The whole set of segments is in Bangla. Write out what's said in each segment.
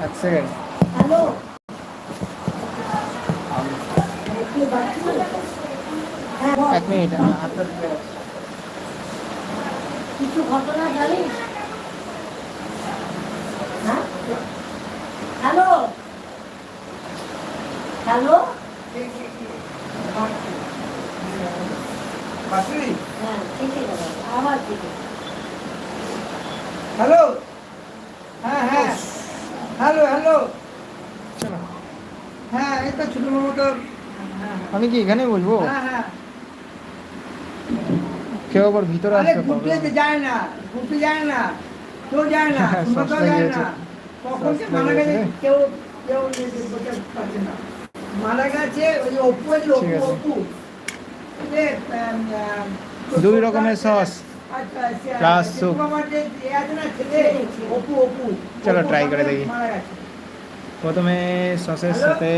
এক সেকেন্ড হ্যালো হ্যাঁ এক মিনিট কিছু ঘটনা জানিস? হ্যাঁ? হ্যালো? হ্যালো? হ্যাঁ হ্যালো? হ্যাঁ। হ্যাঁ। Hello hello. হ্যাঁ এই তো ছোট মতো আমি কি এখানে বলব হ্যাঁ হ্যাঁ। কেউ আবার ভিতরে আসতে পারবে তো যায় না ঘুরতে যায় না কেউ যায় না হ্যাঁ, তোমরা শ্বাস যায় না। কখন যে মারা গেছে কেউ কেউ পারছে না। মারা গেছে ওই অপু। অপু দুই রকমের সস। চলো, ট্রাই করে দেখি। প্রথমে সসের সাথে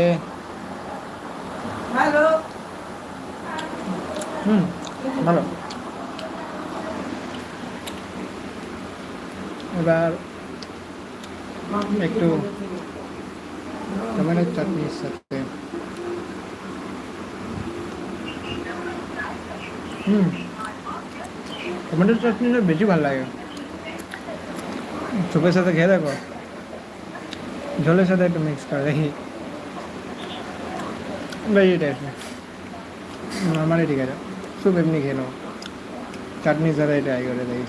হুম ভালো। এবার একটু চাটনির সাথে। হুম। টমেটোর চাটনিটা বেশি ভালো লাগে সুপের সাথে খেয়ে দেখো ঝোলের সাথে একটু মিক্স করে দেখি বেশি টেস্ট নর্মালি ঠিক আছে স্যুপ এমনি খেয়ে নেব চাটনির সাথে ট্রাই করে দেখি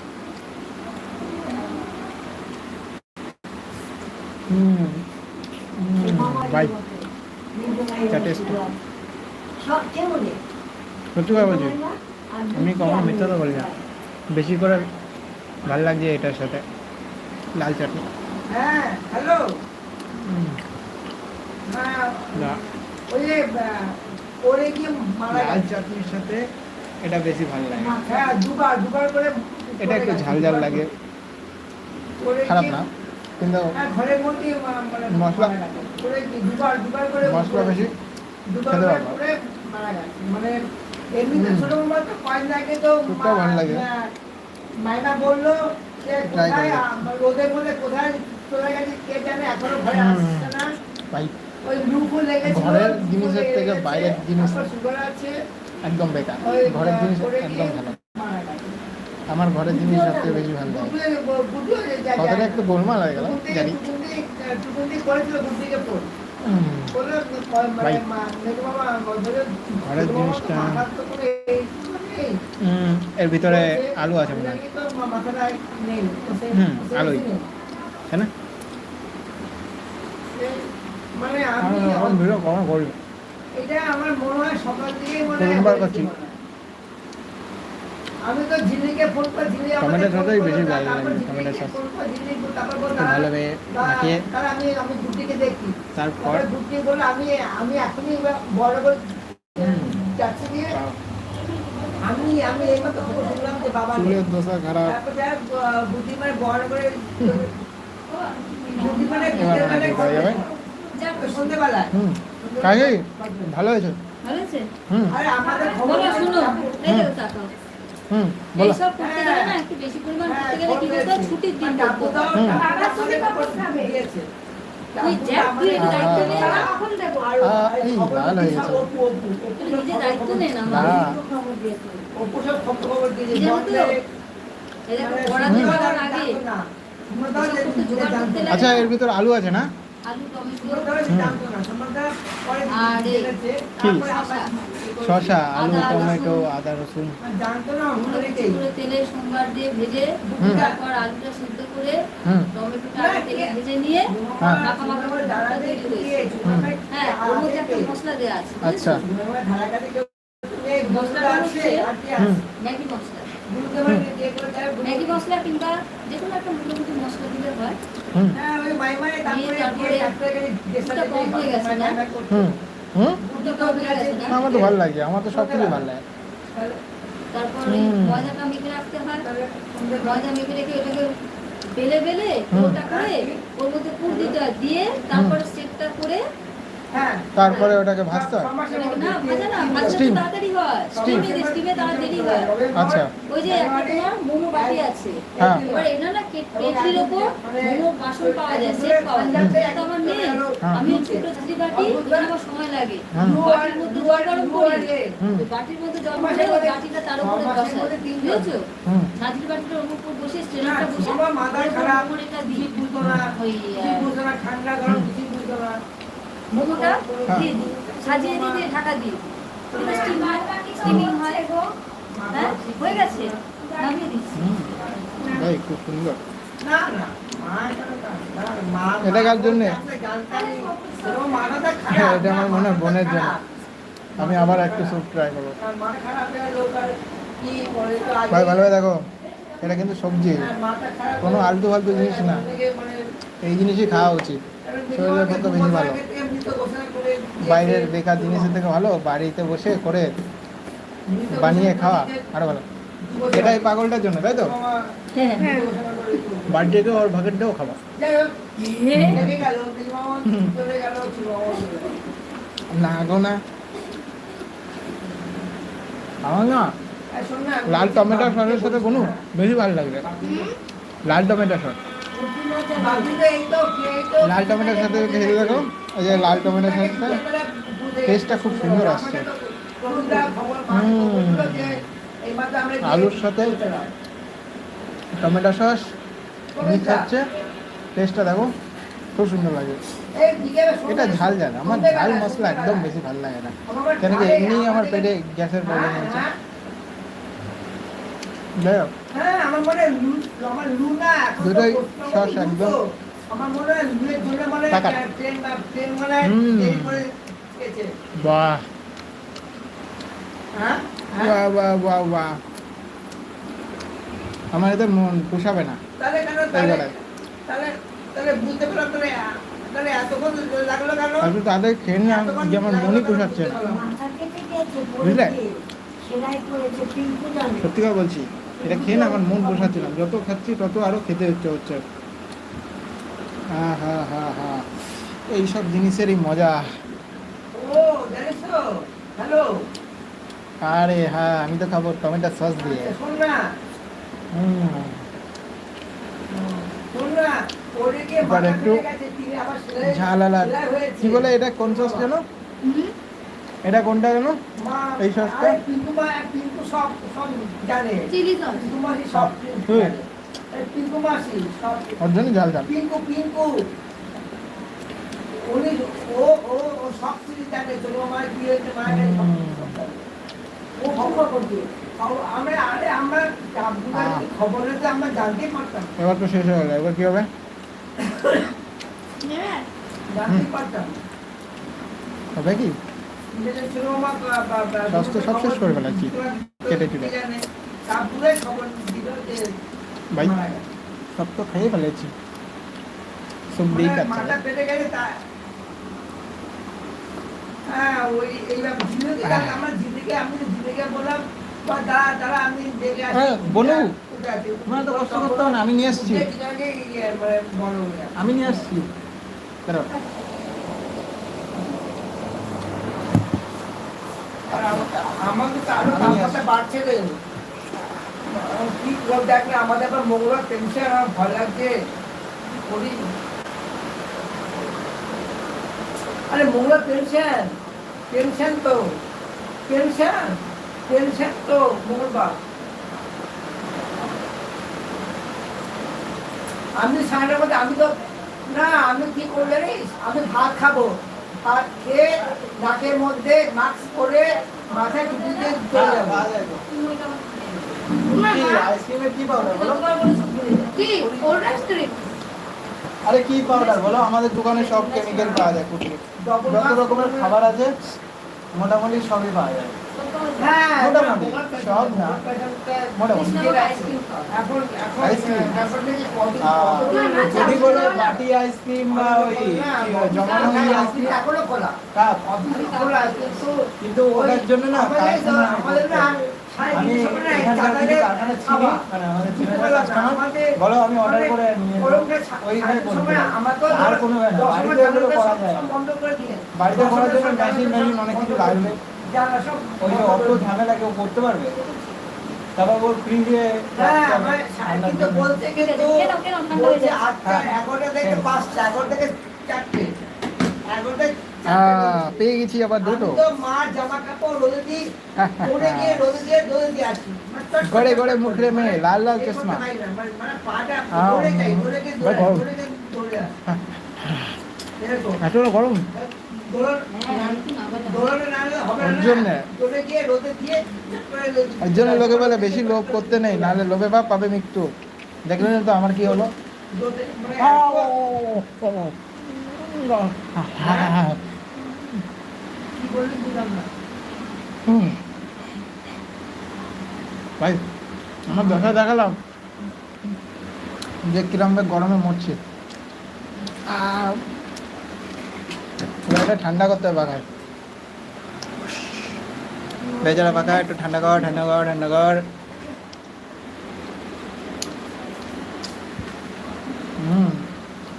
হুম সত্যি কথা বলছি আমি কখনো মিথ্যা তো বলি না বেশি করে ভালো লাগছে এটার সাথে লাল চাটনি। হ্যাঁ হ্যালো হ্যাঁ না, ওই যে আহ, ওরে গিয়ে মারা লাল চাটনির সাথে এটা বেশি ভালো লাগে। হ্যাঁ দুবার দুবার করে এটা একটু ঝাল ঝাল লাগে। খারাপ না কিন্তু হ্যাঁ, ঘরের মধ্যে মানে মশলা- ওরে দুবার দুবার করে মশলা বেশি দুবার খেতে করে পারব। করে মারা গেছে। মানে এমনিতে ছোট মোবাইল তো কয়েন লাগে তো ভালো লাগে। হ্যাঁ, বলল যে কোথায় করবে। আম- কোথায় চলে গেছে কে জানে এখনও ঘরে আসছে না। ওই লুফো লেগেছিল ঘরের জিনিসের থেকে বাইরের জিনিস সুগার আছে। একদম বেকার ঘরের জিনিস একদম ভালো। আমার ঘরের জিনিস সবচেয়ে বেশি ভালো লাগে। কথাটা একটু গোলমাল হয়ে গেল জানি। ঘরের জিনিসটা-। হুম, এর ভিতরে আলু আছে মনে হয় হুম, আলুই। হ্যাঁ তাই না মানে আমি ভিডিও কখন করি এটা আমার মনে হয় সকাল থেকে মনে হয় করছি। আমি তো ঝিল্লিকে ফোন করে ঝিল্লি টমেটোর সাথেই বেশি ভালো তারপর লাগে, টমেটোর ভালোভাবে মাখিয়ে আমি আমি গুটিকে দেখি। তারপর? গুটি আমি আমি এখনই বড় দিয়ে আমি আমি এই মতো শুনলাম যে বাবা চুলের দশা খারাপ। বুদ্ধি মানে বড় করে বুদ্ধি মানে মনে সন্ধ্যেবেলায় ভালো হয়েছে ভালো আছে। হুম। আরে আমাদের খবর বলো শুনো এই হুম। দেখো তাকাও হুম বলো। এইসব করতে গেলে না একটু বেশি পরিমাণ করতে গেলে কি করতে ছুটির দিন করতে হুম। তুই দেখ, তুই একটু দায়িত্ব নে। আহ, এই লাল তুই নিজে দায়িত্ব নে না না। আমার এই দেখো পড়া দেওয়ার আগে আচ্ছা এর ভিতরে আলু আছে না? আলু টমেটো। আর। কি? শসা আলু টমেটো আদা রসুন। তেলে সোমবার দিয়ে ভেজে তারপর আলুটা সিদ্ধ করে টমেটোটা তেলে ভেজে নিয়ে হ্যাঁ। মাখা মাখা করে ডালটা তৈরি হ্যাঁ ওর মধ্যে একটা মশলা দেওয়া আছে আচ্ছা। মশলা আছে ম্যাগি মশলা। ম্যাগি মশলা কিংবা যে কোনো একটা মোটামুটি মশলা দিলে হয়। হ্যাঁ তারপরে কম হয়ে গেছে না? হুম? আমার তো ভালো লাগে আমার তো সব কিছু ভালো লাগে তারপর ময়দাটা মেখে রাখতে হয় ময়দা মেখে রেখে ওটাকে বেলে বেলে। ওটা করে ওর মধ্যে পুর দিতে হয় দিয়ে তারপরে সেটটা করে তারপরে ওটাকে ভাজতে হয়? হয়. স্টিমে স্টিমে হয়। আচ্ছা। ওই যে মোমো বাটি আছে। হ্যাঁ। এবার এটা না কেটলির ওপর মোমো বাসন পাওয়া যায় সেট পাওয়া যায়। এটা আমার নেই হ্যাঁ। আমি ছোট ঝাঁঝরি বাটি আমার সময় লাগে। বাটির মধ্যে জল গরম করি। বাটির মধ্যে জল করে ওই বাটিটা তার উপরে বসাই। বুঝেছ? ঝাঁঝরি বাটিটার উপর বসে না, স্ট্রেনারটা বসে মাথা খারাপ, এটা কিছু বুঝতো না, কিছু বুঝতো না, ঠান্ডা গরম কিছু বুঝতো না। মোমোটা হ্যাঁ। দিয়ে দিই। সাজিয়ে দিয়ে দিয়ে ঢাকা দিই। স্টিমিং হয় হ্যাঁ হয়ে গেছে। নামিয়ে দিচ্ছি। হুম। খুব সুন্দর। এটা কার জন্যে? হ্যাঁ, এটা আমার মনে হয় বোনের জন্য। আমি আবার একটু স্যুপ ট্রাই করব। ভাই ভালোভাবে দেখো। এটা কিন্তু সবজি। কোনো আলতু ফালতু জিনিস না। এই জিনিসই খাওয়া উচিত। শরীরের পক্ষে বেশি ভালো। বাইরের বেকার জিনিসের থেকে ভালো বাড়িতে বসে করে বানিয়ে খাওয়া। আরও ভালো এটাই পাগলটার জন্য তাই তো হ্যাঁ। বার্থডেকে ওর ভাগেরটাও গেল। না গো না আমার না লাল টমেটো সসের সাথে কোনো বেশি ভালো লাগবে লাল টমেটো সস তো। লাল টমেটোর সাথে খেয়ে দেখো ওই যে লাল টমেটো সসটা টেস্টটা খুব সুন্দর আসছে। আলুর সাথে টমেটো সস মিক্স হচ্ছে। টেস্টটা দেখো খুব সুন্দর লাগে। এটা ঝাল ঝাল আমার ঝাল মশলা একদম বেশি ভালো লাগে না। কেন কি এমনি আমার পেটে গ্যাসের প্রবলেম হয়েছে হ্যাঁ মনে হয় তো দুটোই সস একদম। মনে হয়। বাহ। হ্যাঁ? বাহ বাহ বাহ বাহ। আমার এতে মন পোষাবে না। তারপর তাদের খেয়ে না যে আমার মনই পোষাচ্ছে। না বুঝলে? সত্যি কথা বলছি। এটা খেয়ে না আমার মন পোষাচ্ছে না। যত খাচ্ছি তত আরও খেতে ইচ্ছে হচ্ছে। হ্যাঁ হ্যাঁ হ্যাঁ হ্যাঁ। এইসব জিনিসেরই মজা। আরে হ্যাঁ আমি তো খাব টমেটো সস দিয়ে। শোন না। হুম। শোন না ওদিকে এবার একটু ঝালালা কি বলে এটা কোন সস যেন এটা কোনটা যেন এই সসটা? আরে মা, পিন্টু সব সব জানে। Chilli sauce. পিন্টু মাসি সব হুম। জানে। এই পিন্টু মাসি সব ওর জন্য ঝাল ঝাল পিঙ্কু পিঙ্কু উনি ও ও ও সব কিছু জানে তোর মায়ের কি হয়েছে মায়ের কাছে সব কিছু সব জানে। ও খবর করছে আমরা আরে আমরা খবর হলে আমরা জানতেই পারতাম এবার তো শেষ হয়ে গেল এবার কি হবে জানতেই পারতাম হবে কি সব শেষ করে ফেলেছি। কেটে কেটে। খবর দিল যে ভাই। সব তো খেয়ে ফেলেছি সব দিয়ে মানে তা বলু। কষ্ট করতে হবে না, আমি নিয়ে আগে ইয়ে মানে। আমি নিয়ে আসছি দাঁড়াও। আর আমা- আমাদের তো আরও। বাড়ছে কি আমাদের আবার টেনশন আমার ভয় লাগছে। করি। আরে টেনশন টেনশন তো টেনশন টেনশন তো আমি সাড়ে মধ্যে, আমি তো না, আমি কি করব জানিস? আমি ভাত খাব। ভাত খেয়ে নাকের মধ্যে মাস্ক পরে মাথায় টুপি দিয়ে চলে যাব। আরে কি পাউডার বলো? আমাদের দোকানে সব কেমিক্যাল পাওয়া যায় ডবল যত রকমের খাবার আছে মোটামুটি সবই পাওয়া যায়। হ্যাঁ মোটামুটি, সব না। মোটামুটি। যদি বলো বাটি আইসক্রিম বা ওই জমানো হ্যাঁ, আইসক্রিম আইসক্রিম এখনও খোলা। কাপ কিন্তু কিন্তু ওটার জন্য না আমি এখানকার কিছু কারখানা চিনি মানে আমাদের দুপুরবেলা কাস্টমার বলো আমি অর্ডার মানে করে নিয়ে করে আর কোনো বাড়িতে এগুলো করা যায় দিয়ে। বাড়িতে করার জন্য মেশিন মেশিন অনেক কিছু লাগবে। ওই যে অত ঝামেলা কেউ করতে পারবে? তারপর ওর ফ্রিজে হ্যাঁ, আমার কিন্তু বলতে কিন্তু হয়ে বলছে আটটা, এগারোটা থেকে পাঁচটা, এগারোটা থেকে চারটে। এগারোটা হ্যাঁ, পেয়ে গেছি আবার দুটো। গড়ে গড়ে মুখরে মেয়ে, লাল লাল চশমা। হ্যাঁ, গরম। এত গরম? ওর জন্যে। লোকে বলে বেশি লোভ করতে নেই নাহলে লোভে পাপ পাবে মৃত্যু। দেখলেন তো আমার কি হলো? রোদে- মানে কি বললি বুঝলাম না। হুম। ভাই আমার দেখা দেখালাম। যে গরমে মরছে। এটা ঠান্ডা করতে হবে বাঘায়। বেচারা পাখা একটু ঠান্ডা কর ঠান্ডা কর ঠান্ডা কর। হুম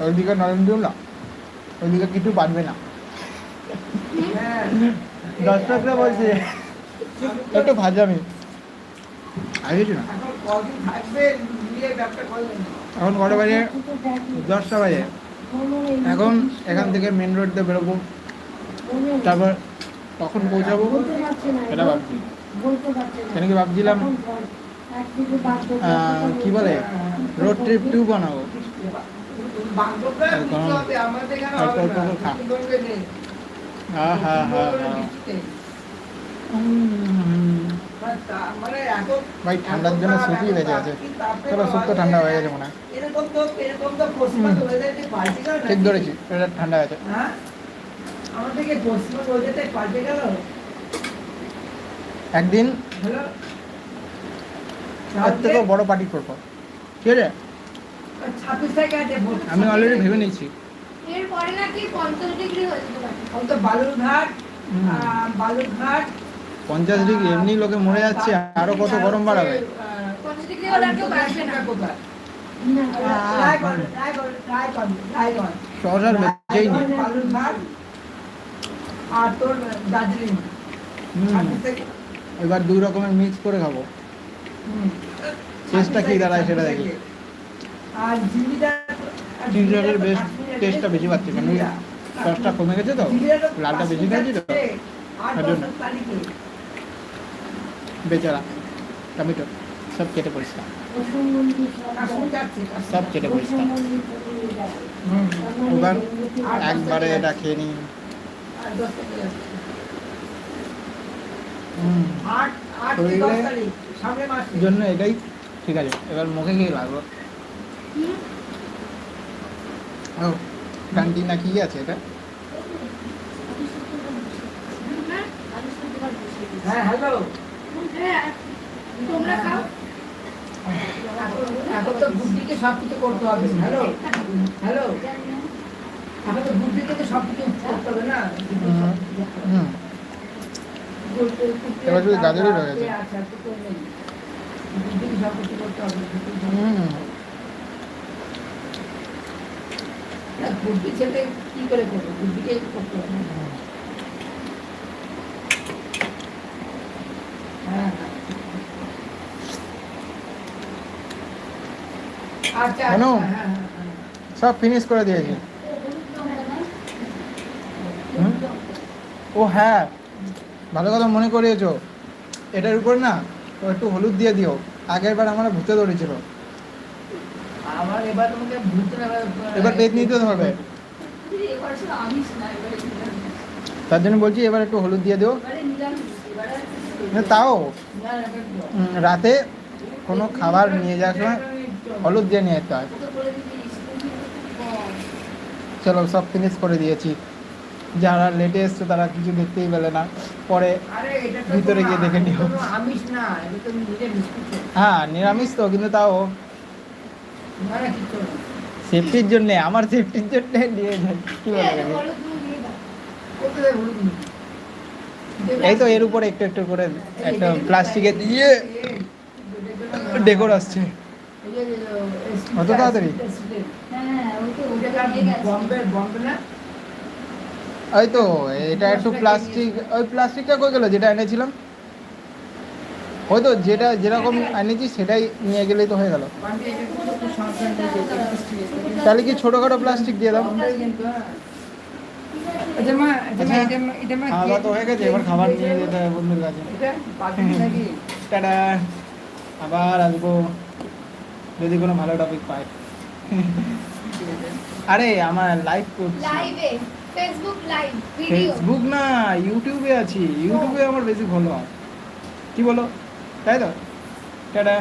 ওইদিকে নরম না ওইদিকে কিছু পারবে না। দর্শকরা বলছে একটু ভাজামি আগেছি না। এখন কটা বাজে? দশটা বাজে। এখন এখান থেকে মেন রোড দিয়ে বেরোবো। তারপর কখন পৌঁছাবো? এটা ভাবছি। কেন কি ভাবছিলাম কি বলে রোড ট্রিপ টু বানাবো। অল্প অল্প খা। ভাই, ঠান্ডার জন্য তাপ- বেঁচে আছে চলো শুক্তো ঠান্ডা হয়ে গেছে মনে হয় ঠিক ধরেছি, এটা ঠান্ডা হ্যাঁ? গেল একদিন এর থেকেও বড় পার্টি করব ঠিক আছে। আমি অলরেডি ভেবে নিয়েছি এরপরে নাকি পঞ্চাশ ডিগ্রি হয়ে যেতে পারে। এখন তো বালুরঘাট বালুরঘাট। পঞ্চাশ ডিগ্রি এমনি লোকে মরে যাচ্ছে আরও কত গরম বাড়াবে? পঞ্চাশ ডিগ্রি হলে কেউ বাঁচবে না। কোথায়? রায়গঞ্জ, রায়গঞ্জ, রায়গঞ্জ, রায়গঞ্জ। সহসার বেঁচেই নেই। আর তোর দার্জিলিং। হুম, ছাব্বিশ থেকে এবার দুই রকমের মিক্স করে খাব। হুম। টেস্টটা কি দাঁড়ায় সেটা দেখি। আর জিঞ্জারের বেশ টেস্টটা বেশি পাচ্ছি কেন সসটা কমে গেছে তো লালটা বেশি খাইছি তো। বেচারা টমেটো সব কেটে পরিষ্কার সব কেটে পরিষ্কার। এবার একবারে এটা খেয়ে নিই আর দশ তারিখে যাচ্ছে। হুম, আট আট কি দশ শরীরে- তারিখ সামনের মাসে এই জন্য এটাই ঠিক আছে এবার মুখে খেয়ে লাগবো ও ডান্ডি না কি আছে এটা? হ্যাঁ হ্যালো হ্যাঁ তোমরা খাও। এখন তো বুদ্ধিকে সব কিছু করতে হবে হ্যালো হ্যালো এখন তো বুদ্ধিকে তো সব কিছু করতে হবে না? হুম এবার শুধু গাজরই রয়ে গেছে। আচ্ছা, তো তো নেই। বুদ্ধিকে সব কিছু করতে হবে। হুম। না, ছেলে কি করে করবে? বুদ্ধিকে করতে হবে হ্যাঁ আচ্ছা আচ্ছা শোনো। হ্যাঁ হ্যাঁ হ্যাঁ। সব ফিনিশ করে দিয়েছি। ও হ্যাঁ ভালো কথা মনে করিয়েছো। এটার উপর না একটু হলুদ দিয়ে দিও। আগের বার আমার ভূতে ধরেছিল। এবার তোমাকে এবার পেট নিতে নিরামিষ তার জন্য বলছি এবার একটু হলুদ দিয়ে দিও। তাও। রাতে কোনো খাবার নিয়ে যাওয়ার সময় হলুদ দিয়ে নিয়ে যেতে হয়। চলো সব ফিনিশ করে দিয়েছি। যারা লেটে এসছে তারা কিছু দেখতেই পেলে না। পরে ভিতরে গিয়ে দেখে নিও। হ্যাঁ নিরামিষ তো কিন্তু তাও সেফটির জন্য আমার সেফটির জন্য নিয়ে যাই কি বলে এই, তো এর উপরে একটু একটু করে একটা প্লাস্টিকে দিয়ে ডেকোর আসছে। অত তাড়াতাড়ি? হ্যাঁ ওই তো এটা একটু প্লাস্টিক ওই প্লাস্টিকটা কই গেল যেটা এনেছিলাম? ওই তো যেটা যেরকম এনেছি সেটাই নিয়ে গেলেই তো হয়ে গেল। তাহলে কি ছোটোখাটো প্লাস্টিক দিয়ে দাও? মা খাওয়া তো হয়ে গেছে এবার খাবার নিয়ে যেতে হবে বন্ধুর কাছে। টাটা। আবার আসব। যদি কোনো ভালো টপিক পাই। আরে আমার লাইভ করছি। ফেসবুক লাইভ ফেসবুক না ইউটিউবে আছি। ইউটিউবে আমার বেশি ফলো কি বলো? তাই তো? টাটা।